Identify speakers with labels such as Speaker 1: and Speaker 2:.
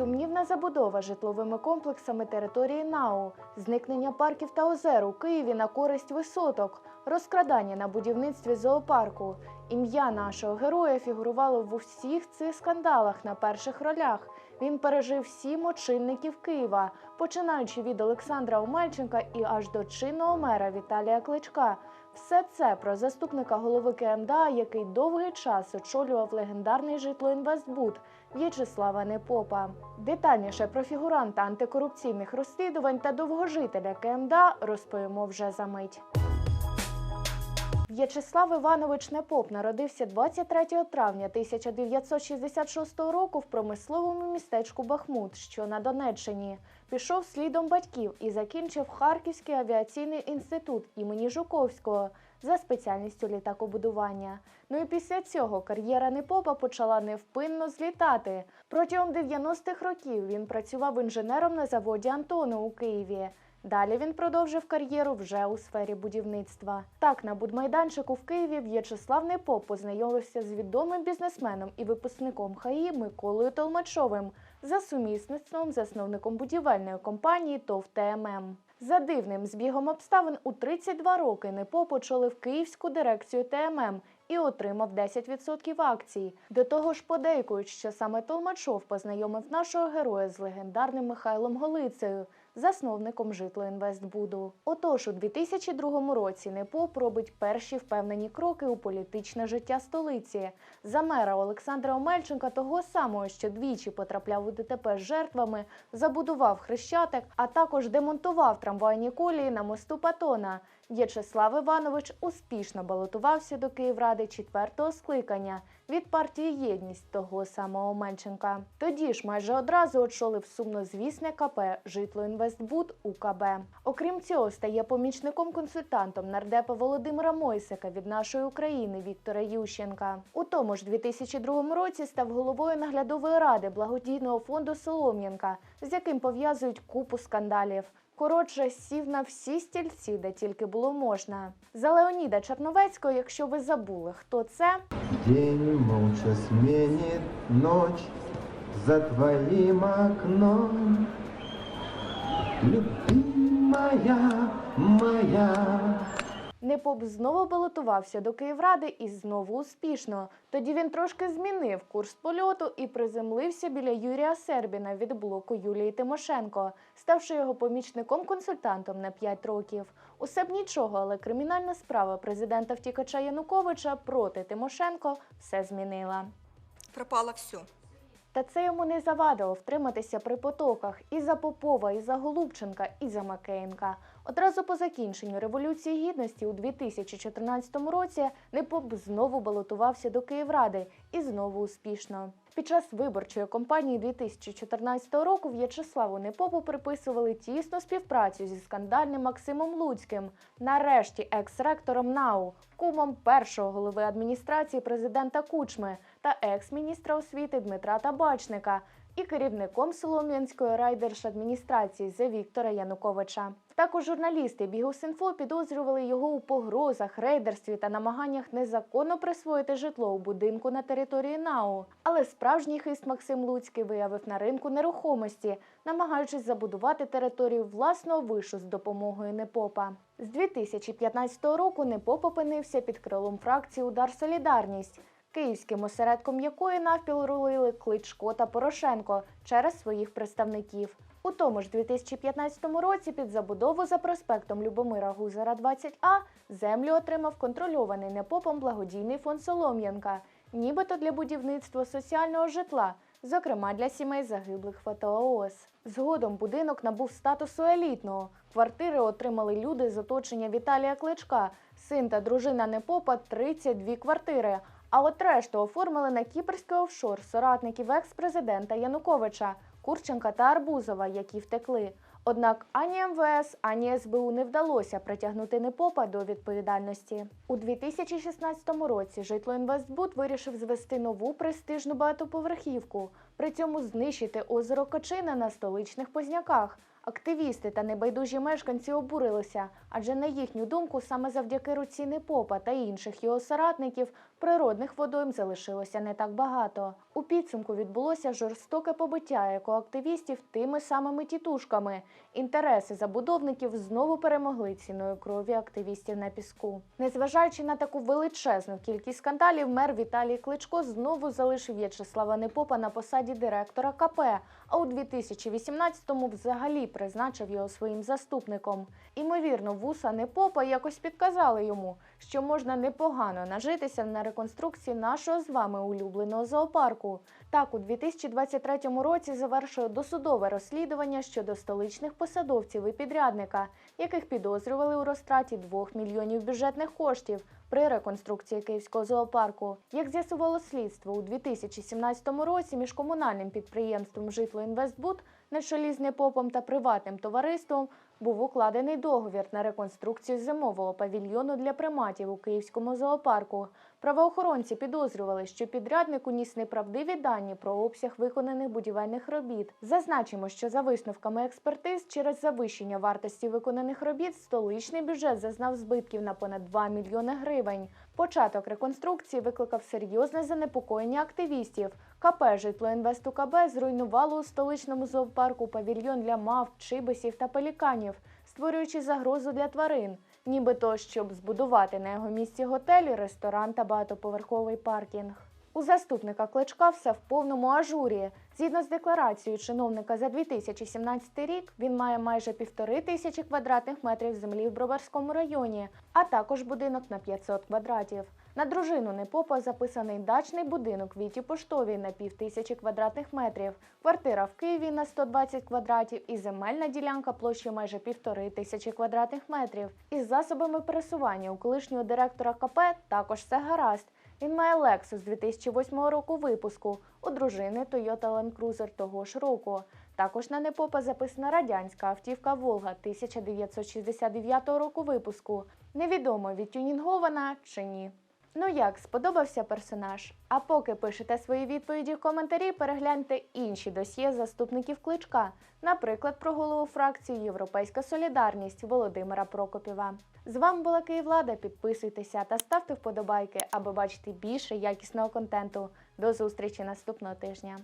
Speaker 1: Сумнівна забудова житловими комплексами території НАУ, зникнення парків та озер у Києві на користь висоток, розкрадання на будівництві зоопарку. Ім'я нашого героя фігурувало в усіх цих скандалах на перших ролях. Він пережив сім очільників Києва, починаючи від Олександра Омельченка і аж до чинного мера Віталія Кличка. Все це про заступника голови КМДА, який довгий час очолював легендарний житлоінвестбуд В'ячеслава Непопа. Детальніше про фігуранта антикорупційних розслідувань та довгожителя КМДА розповімо вже за мить. В'ячеслав Іванович Непоп народився 23 травня 1966 року в промисловому містечку Бахмут, що на Донеччині. Пішов слідом батьків і закінчив Харківський авіаційний інститут імені Жуковського за спеціальністю літакобудування. Ну і після цього кар'єра Непопа почала невпинно злітати. Протягом 90-х років він працював інженером на заводі Антону у Києві. Далі він продовжив кар'єру вже у сфері будівництва. Так, на будмайданчику в Києві В'ячеслав Непоп познайомився з відомим бізнесменом і випускником ХАІ Миколою Толмачовим за сумісництвом засновником будівельної компанії ТОВ ТММ. За дивним збігом обставин у 32 роки Непоп очолив київську дирекцію ТММ і отримав 10% акцій. До того ж, подейкують, що саме Толмачов познайомив нашого героя з легендарним Михайлом Голицею, засновником житлоінвестбуду. Отож, у 2002 році Непоп робить перші впевнені кроки у політичне життя столиці. За мера Олександра Омельченка, того самого, що двічі потрапляв у ДТП з жертвами, забудував хрещатик, а також демонтував трамвайні колії на мосту Патона. В'ячеслав Іванович успішно балотувався до Київради четвертого скликання від партії Єдність того самого Омельченка. Тоді ж майже одразу очолив сумнозвісне КП Житлоінвестбуд УКБ. Окрім цього, стає помічником-консультантом нардепа Володимира Мойсика від нашої України Віктора Ющенка. У тому ж 2002 році став головою наглядової ради благодійного фонду Солом'янка, з яким пов'язують купу скандалів. Коротше, сів на всі стільці, де тільки було можна. За Леоніда Черновецького, якщо ви забули, хто це,
Speaker 2: День молча сменит ночь за твоїм окном. Любимая моя.
Speaker 1: Непоп знову балотувався до Київради і знову успішно. Тоді він трошки змінив курс польоту і приземлився біля Юрія Сербіна від блоку Юлії Тимошенко, ставши його помічником-консультантом на 5 років. Усе б нічого, але кримінальна справа президента втікача Януковича проти Тимошенко все змінила.
Speaker 3: пропало все.
Speaker 1: Та це йому не завадило втриматися при потоках і за Попова, і за Голубченка, і за Макеєнка. Одразу по закінченню Революції Гідності у 2014 році Непоп знову балотувався до Київради і знову успішно. Під час виборчої кампанії 2014 року В'ячеславу Непопу приписували тісну співпрацю зі скандальним Максимом Луцьким, нарешті екс-ректором НАУ, кумом першого голови адміністрації президента Кучми та екс-міністра освіти Дмитра Табачника і керівником Солом'янської райдержадміністрації за Віктора Януковича. Також журналісти Бігусінфо підозрювали його у погрозах, рейдерстві та намаганнях незаконно присвоїти житло у будинку на території НАУ. Але справжній хист Максим Луцький виявив на ринку нерухомості, намагаючись забудувати територію власного вишу з допомогою Непопа. З 2015 року Непоп опинився під крилом фракції Удар Солідарність київським осередком якої навпіл рулили Кличко та Порошенко через своїх представників. У тому ж 2015 році під забудову за проспектом Любомира Гузера 20А землю отримав контрольований непопом благодійний фонд Солом'янка, нібито для будівництва соціального житла, зокрема для сімей загиблих в. Згодом будинок набув статусу елітного. Квартири отримали люди з оточення Віталія Кличка, син та дружина Непопа 32 квартири. А от решту оформили на кіпрський офшор соратників екс-президента Януковича, Курченка та Арбузова, які втекли. Однак ані МВС, ані СБУ не вдалося притягнути Непопа до відповідальності. У 2016 році житлоінвестбуд вирішив звести нову престижну багатоповерхівку. При цьому знищити озеро Качина на столичних позняках. Активісти та небайдужі мешканці обурилися, адже на їхню думку, саме завдяки руці Непопа та інших його соратників природних водойм залишилося не так багато. У підсумку відбулося жорстоке побиття екоактивістів тими самими тітушками. Інтереси забудовників знову перемогли ціною крові активістів на піску. Незважаючи на таку величезну кількість скандалів, мер Віталій Кличко знову залишив В'ячеслава Непопа на посаді директора КП, а у 2018-му взагалі призначив його своїм заступником. Імовірно, вуса Непопа якось підказали йому, що можна непогано нажитися на реконструкції нашого з вами улюбленого зоопарку. Так, у 2023 році завершує досудове розслідування щодо столичних посадовців і підрядника, яких підозрювали у розтраті 2 мільйонів бюджетних коштів при реконструкції київського зоопарку. Як з'ясувало слідство, у 2017 році між комунальним підприємством Житлоінвестбуд на чолі з Непопом та приватним товариством був укладений договір на реконструкцію зимового павільйону для приматів у київському зоопарку. Правоохоронці підозрювали, що підрядник уніс неправдиві дані про обсяг виконаних будівельних робіт. Зазначимо, що за висновками експертиз, через завищення вартості виконаних робіт столичний бюджет зазнав збитків на понад 2 мільйони гривень. Початок реконструкції викликав серйозне занепокоєння активістів. КП «Житлоінвест УКБ» зруйнувало у столичному зоопарку павільйон для мав, чибисів та пеліканів, створюючи загрозу для тварин, нібито щоб збудувати на його місці готель, ресторан та багатоповерховий паркінг. У заступника Кличка все в повному ажурі. Згідно з декларацією чиновника за 2017 рік, він має майже півтори тисячі квадратних метрів землі в Броварському районі, а також будинок на 500 квадратів. На дружину Непопа записаний дачний будинок в Віті Поштовій на півтисячі квадратних метрів, квартира в Києві на 120 квадратів і земельна ділянка площею майже півтори тисячі квадратних метрів. Із засобами пересування у колишнього директора КП також все гаразд. Він має Lexus 2008 року випуску, у дружини Toyota Land Cruiser того ж року. Також на Непопа записана радянська автівка Волга 1969 року випуску. Невідомо відтюнінгована чи ні. Ну як, сподобався персонаж? А поки пишете свої відповіді в коментарі, перегляньте інші досьє заступників кличка, наприклад, про голову фракції Європейська Солідарність Володимира Прокопіва. З вами була Київлада. Підписуйтеся та ставте вподобайки, аби бачити більше якісного контенту. До зустрічі наступного тижня.